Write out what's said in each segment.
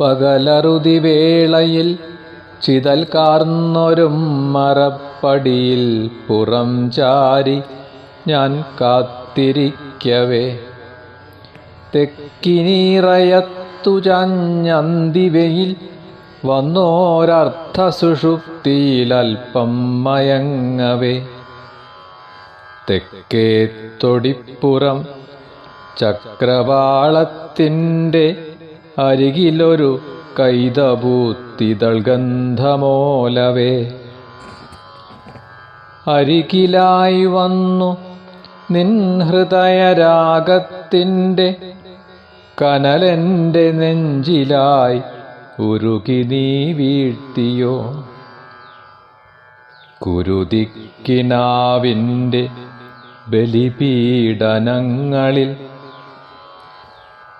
പകലറുതി വേളയിൽ ചിതൽ കാർന്നൊരും മറപ്പടിയിൽ പുറം ചാരി ഞാൻ കാത്തിരിക്കവേ. തെക്കിനീറയത്തു ചഞ്ഞന്തിവയിൽ വന്നോരർത്ഥ സുഷുപ്തിയിലൽപ്പം മയങ്ങവേ. തെക്കേ തൊടിപ്പുറം ചക്രവാളത്തിന്റെ അരികിലൊരു കൈതപൂത്തിതൾ ഗന്ധമോലവേ അരികിലായി വന്നു നിൻ ഹൃദയരാഗത്തിന്റെ കനലെന്റെ നെഞ്ചിലായി ഉരുകി നീ വീഴ്ത്തിയോ. കുരുതിക്കിനാവിന്റെ ബലിപീഡനങ്ങളിൽ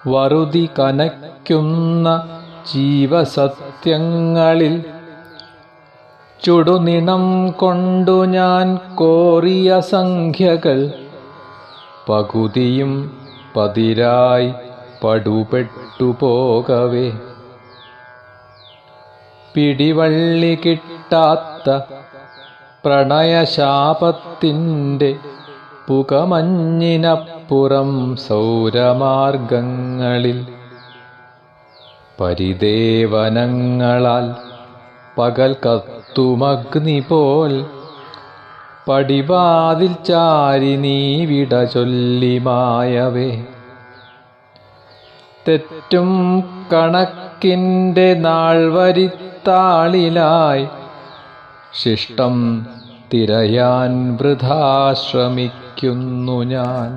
വറുതി കനയ്ക്കുന്ന ജീവസത്യങ്ങളിൽ ചുടുനിണം കൊണ്ടു ഞാൻ കോറിയ സംഖ്യകൾ പകുതിയും പതിരായി പടുപെട്ടു പോകവേ പിടിവള്ളി കിട്ടാത്ത പ്രണയശാപത്തിന്റെ പുകമഞ്ഞിനപ്പുറം സൗരമാർഗങ്ങളിൽ പരിദേവനങ്ങളാൽ പകൽ കത്തുമഗ്നി പോൽ പടിവാതിൽ ചാരി നീ വിട ചൊല്ലിമായവേ തെറ്റും കണക്കിന്റെ നാൾ വരിത്താളിലായി ശിഷ്ടം തിരയാൻ വൃഥാ ശ്രമിക്കുന്നു ഞാൻ.